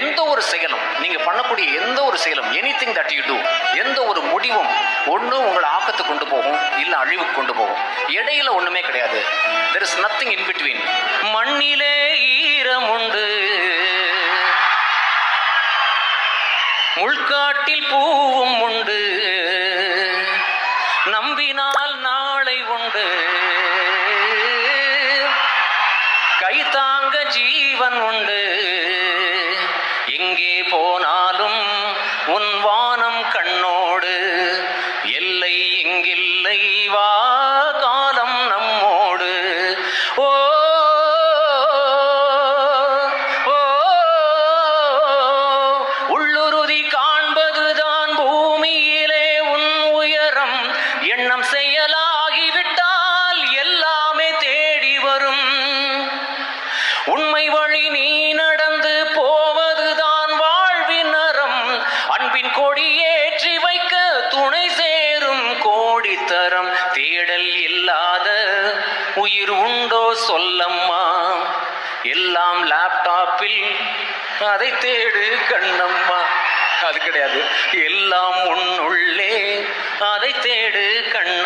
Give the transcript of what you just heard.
எந்த ஒரு செயலும் நீங்க பண்ணக்கூடிய எந்த ஒரு செயலும் anything that you do எந்த ஒரு முடிவும் ஒன்றும் உங்களை ஆக்கத்துக்கு கொண்டு போகும் இல்லை அழிவுக்கு கொண்டு போகும். இடையில ஒண்ணுமே கிடையாது. There is nothing in between மண்ணிலே ஈரம் உண்டு. முள்காட்டில் பூவும் உண்டு. நம்பினால் நாளை உண்டு. கை தாங்க ஜீவன் உண்டு. போனாலும் உன் வானம் கண்ணோடு எல்லை எங்கில்லை வா காலம் நம்மோடு. ஓ உள்ளுறுதி காண்பதுதான் பூமியிலே உன் உயரம். எண்ணம் செய்யலாகிவிட்டால் எல்லாமே தேடி வரும். உண்மை வழி நீ தரம் தேடல் இல்லாத உயிர் உண்டோ சொல்லம்மா. எல்லாம் லேப்டாப்பில் அதை தேடு கண்ணம்மா. அது கிடையாது. எல்லாம் உன்னுள்ளே அதை தேடு கண்ணம்மா.